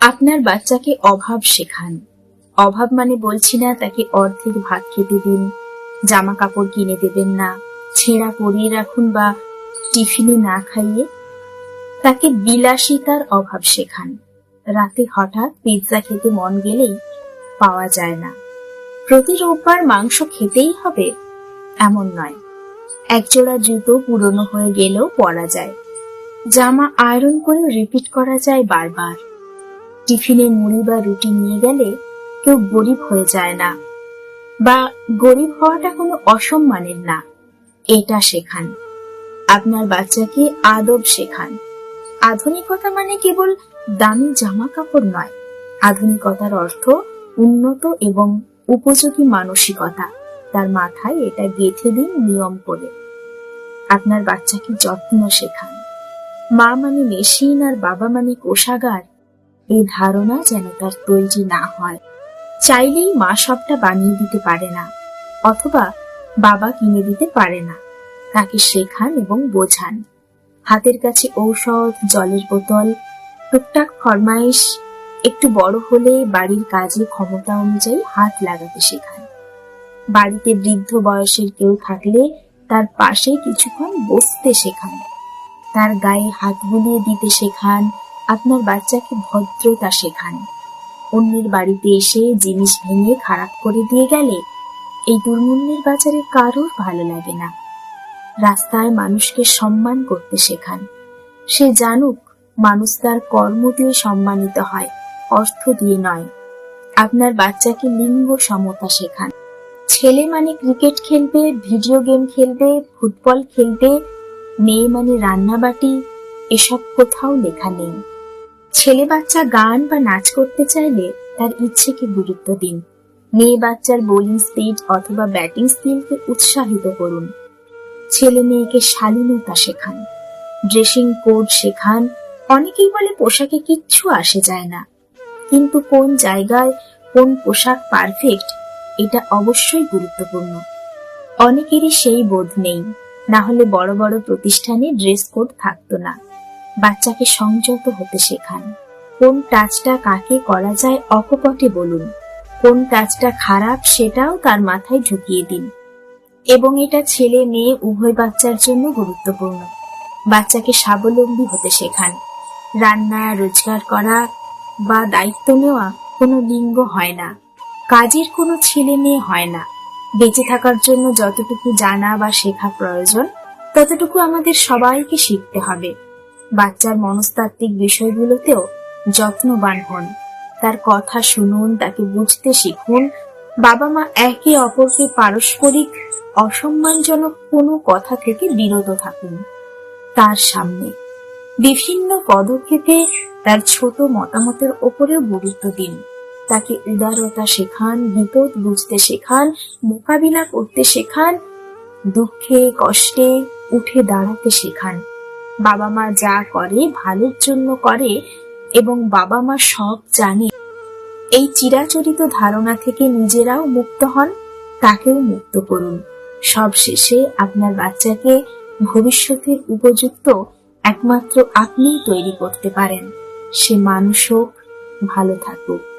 আপনার বাচ্চাকে অভাব শেখান। অভাব মানে বলছি না তাকে অর্ধেক ভাত খেতে দিন জামা কাপড় কিনে দেবেন না, ছেঁড়া পরিয়ে রাখুন বা টিফিনে না খাইয়ে। তাকে বিলাসিতার অভাব শেখান। রাতে হঠাৎ পিৎজা খেতে মন গেলেই পাওয়া যায় না। প্রতি রোববার মাংস খেতেই হবে? এমন নয়। একজোড়া জুতো পুরনো হয়ে গেলেও পরা যায়। জামা আয়রন করে রিপিট করা যায় বারবার। টিফিনে মুড়ি বা রুটি নিয়ে গেলে কেউ গরিব হয়ে যায় না বা গরিব হওয়াটা কোনো অসম্মানের না। এটা শেখান। আপনার বাচ্চাকে আদব শেখান। আধুনিকতা মানে কেবল দামি জামা কাপড় নয়। আধুনিকতার অর্থ উন্নত এবং উপযোগী মানসিকতা। তার মাথায় এটা গেঁথে দিন নিয়ম করে। আপনার বাচ্চাকে যত্ন শেখান। মা মানে মেশিন আর বাবা মানে কোষাগার। এই ধারণা যেন তার তৈরি না হয়। চাইলেই মা সবটা বানিয়ে দিতে পারে না, অথবা বাবা কিনে দিতে পারে না। তাকে শেখান এবং বোঝান। হাতের কাছে ঔষধ, জলের বোতল, টুকটাক ফরমাইশ, একটু বড় হলে বাড়ির কাজে ক্ষমতা অনুযায়ী হাত লাগাতে শেখান। বাড়িতে বৃদ্ধ বয়সের কেউ থাকলে তার পাশে কিছুক্ষণ বসতে শেখান। তার গায়ে হাত বুলিয়ে দিতে শেখান আপনার বাচ্চাকে ভদ্রতা শেখান। অন্যের বাড়িতে এসে জিনিস ভেঙে খারাপ করে দিয়ে গেলে এই দুর্মূল্যের বাজারে কারোর ভালো লাগে না। রাস্তায় মানুষকে সম্মান করতে শেখান। সে জানুক, মানুষ তার কর্ম দিয়ে সম্মানিত হয়, অর্থ দিয়ে নয়। আপনার বাচ্চাকে লিঙ্গ সমতা শেখান। ছেলে মানে ক্রিকেট খেলবে, ভিডিও গেম খেলবে, ফুটবল খেলবে, মেয়ে মানে রান্নাবাটি, এসব কোথাও লেখা নেই। ছেলে বাচ্চা গান বা নাচ করতে চাইলে তার ইচ্ছেকে গুরুত্ব দিন। মেয়ে বাচ্চার বোলিং স্পিড অথবা ব্যাটিং স্কিলকে উৎসাহিত করুন। ছেলে মেয়েকে শালীনতা শেখান, ড্রেসিং কোড শেখান। অনেকেই বলে পোশাকে কিচ্ছু আসে যায় না। কিন্তু কোন জায়গায় কোন পোশাক পারফেক্ট এটা অবশ্যই গুরুত্বপূর্ণ। অনেকেরই সেই বোধ নেই, না হলে বড় বড় প্রতিষ্ঠানে ড্রেস কোড থাকতো না। বাচ্চাকে সংযত হতে শেখান। কোন টাচটা কাকে করা যায় অকপটে বলুন। কোন কাজটা খারাপ সেটাও তার মাথায় ঢুকিয়ে দিন। এবং এটা ছেলে মেয়ে উভয় বাচ্চার জন্য গুরুত্বপূর্ণ। বাচ্চাকে স্বাবলম্বী হতে শেখান। রান্না, রোজগার করা বা দায়িত্ব নেওয়া কোনো লিঙ্গ হয় না। কাজের কোনো ছেলে মেয়ে হয় না। বেঁচে থাকার জন্য যতটুকু জানা বা শেখা প্রয়োজন, ততটুকু আমাদের সবাইকে শিখতে হবে। বাচ্চার মনস্তাত্ত্বিক বিষয়গুলোতেও যত্নবান হন। তার কথা শুনুন, তাকে বুঝতে শিখুন। বাবা মা একে অপরকে পারস্পরিক অসম্মানজনক কোনো কথা থেকে বিরত থাকুন তার সামনে। বিভিন্ন পদক্ষেপে তার ছোট মতামতের ওপরেও গুরুত্ব দিন। তাকে উদারতা শেখান, বিপদ বুঝতে শেখান, মোকাবিলা করতে শেখান, দুঃখে, কষ্টে উঠে দাঁড়াতে শেখান। বাবা মা যা করে, ভালোর জন্য করে এবং বাবা মা সব জানে। এই চিরাচরিত ধারণা থেকে নিজেরাও মুক্ত হন, তাকেও মুক্ত করুন। সব শেষে আপনার বাচ্চাকে ভবিষ্যতের উপযুক্ত একমাত্র আপনিই তৈরি করতে পারেন। সে মানুষ হোক, ভালো থাকুক।